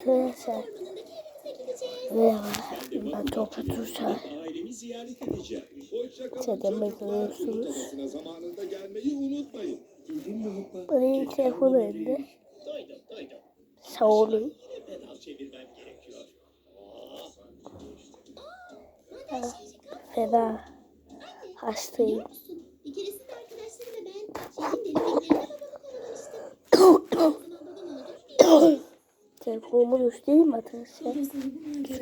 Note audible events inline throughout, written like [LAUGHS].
Arkadaşlar ben Topu kalın. Zaten bekliyorsunuz. Benim telefon Pedal çevirmem gerekiyor. fena hastayım. Göstereyim arkadaşlar?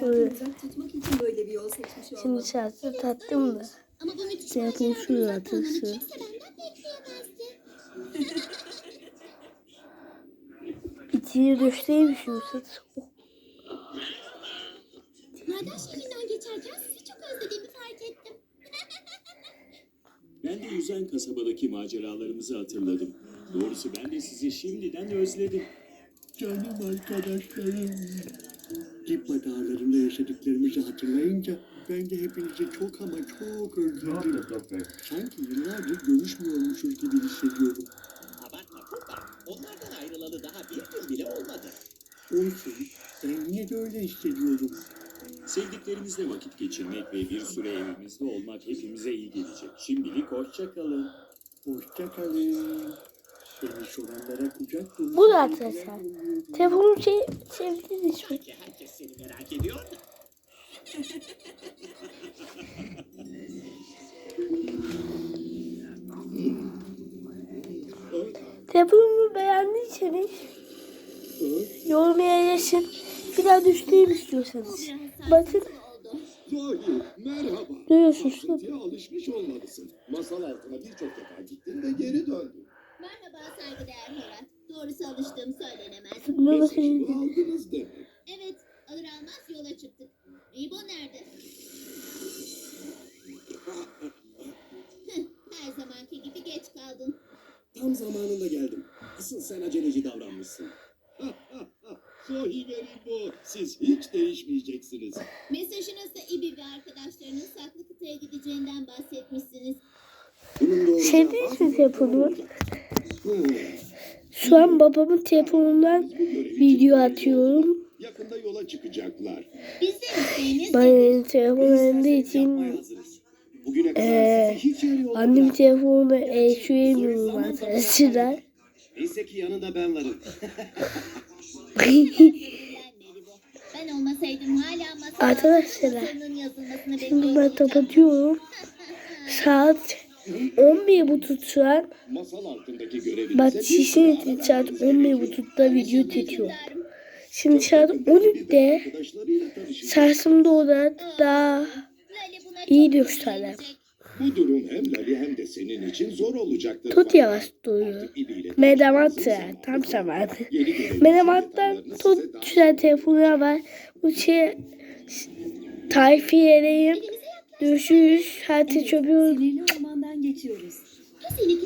Şöyle. Uzak tutmak için böyle bir yol seçmiş Şimdi şarjı tattım da. Kimse benden bekleyemezdi. İçini göstereyim şurası. Maden şehrinden geçerken sizi çok özlediğimi fark ettim. [LAUGHS] Ben de yüzen kasabadaki maceralarımızı hatırladım. Doğrusu ben de sizi şimdiden özledim. Canım arkadaşlarım. Dipma dağlarında yaşadıklarımızı hatırlayınca ben de hepinizi çok ama çok özledim. Sanki yıllardır görüşmüyormuşuz gibi hissediyorum. Abartma Kupa. Onlardan ayrılalı daha bir gün bile olmadı. Olsun. Ben yine de öyle hissediyorum. Sevdiklerimizle vakit geçirmek ve bir süre evimizde olmak hepimize iyi gelecek. Şimdilik hoşça kalın. Hoşça kalın. Bu da arkadaşlar. Telefonu şey sevdiniz mi? Ki herkes seni merak ediyor. Telefonumu beğendiyseniz yorumlara yazın. Bir daha düştüğüm istiyorsanız. Bakın merhaba. Duyuyorsunuz değil mi? Alışmış olmalısın. Masal altına birçok defa gittin ve geri döndün. Saygıdeğer Horat. Doğrusu alıştığım söylenemez. ne Mesajımı bakayım. aldınız demek. Evet, alır almaz yola çıktık. Ribo nerede? Her zamanki gibi geç kaldın. Tam zamanında geldim. Asıl sen aceleci davranmışsın. Zoe ve Rimbo, siz hiç değişmeyeceksiniz. Mesajınızda İbi ve arkadaşlarının saklı kıtaya gideceğinden bahsetmişsiniz. Bunun doğru Sevdiniz mi telefonumu? Hmm, Şu an babamın telefonundan video atıyorum. Yakında yola çıkacaklar. Bizden isteğiniz Ben telefon elinde için hazırız. Bugüne kadar Ee, annem telefonunu erişemiyorum arkadaşlar. Neyse ki yanında ben varım. Arkadaşlar, Şimdi ben kapatıyorum. [LAUGHS] Saat 11.30 şu an. masal altındaki görevinize Bak ara saat vermeniz 11.30'da video çekiyor. Şimdi saat gerekiyor. Bir 12'de arkadaşlarıyla tanışın. sarsımda olan daha iyi gösterler. Bu durum hem Lali hem de senin için zor olacaktır. Tut yavaş ile Medamat tam zamanı. Medamat'tan tut güzel telefonlar var. Bu şey tayfi edeyim. Görüşürüz. Hadi çöpüyorum. seni